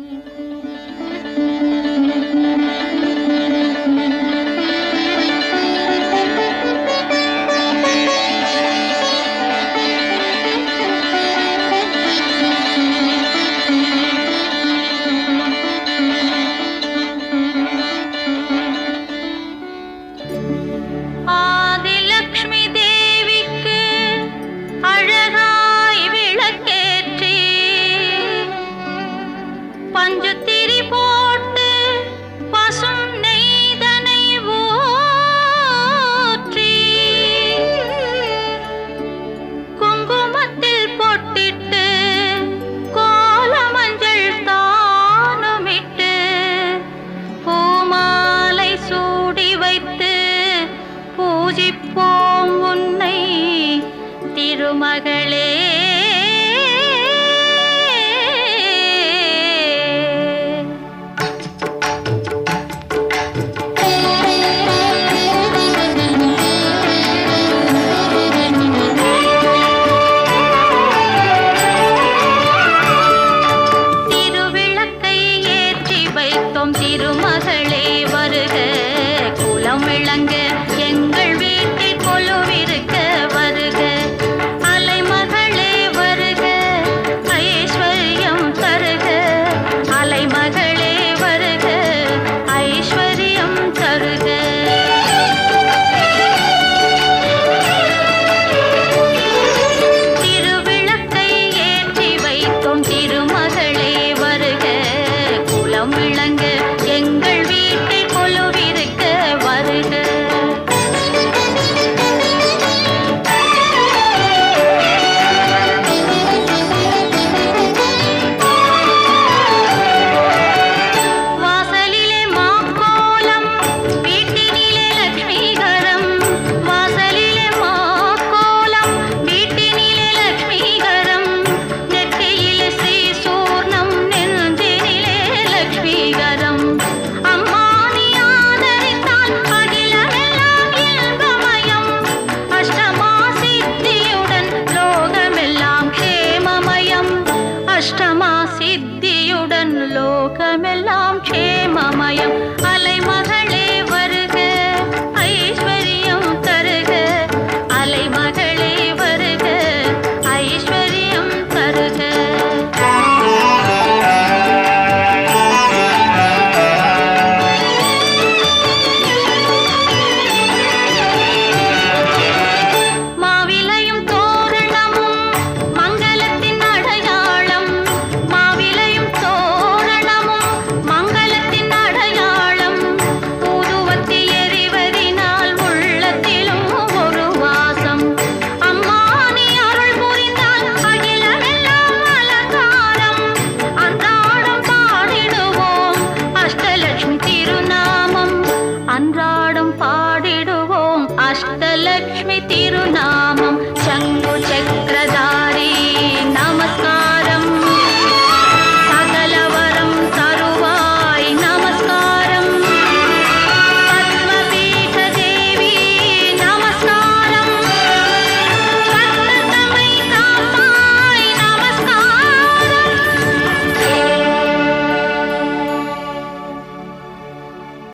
Música பூஜிப்போம் உன்னை. திருமகளே லோகமெல்லாம் க்ஷேமமயம். No.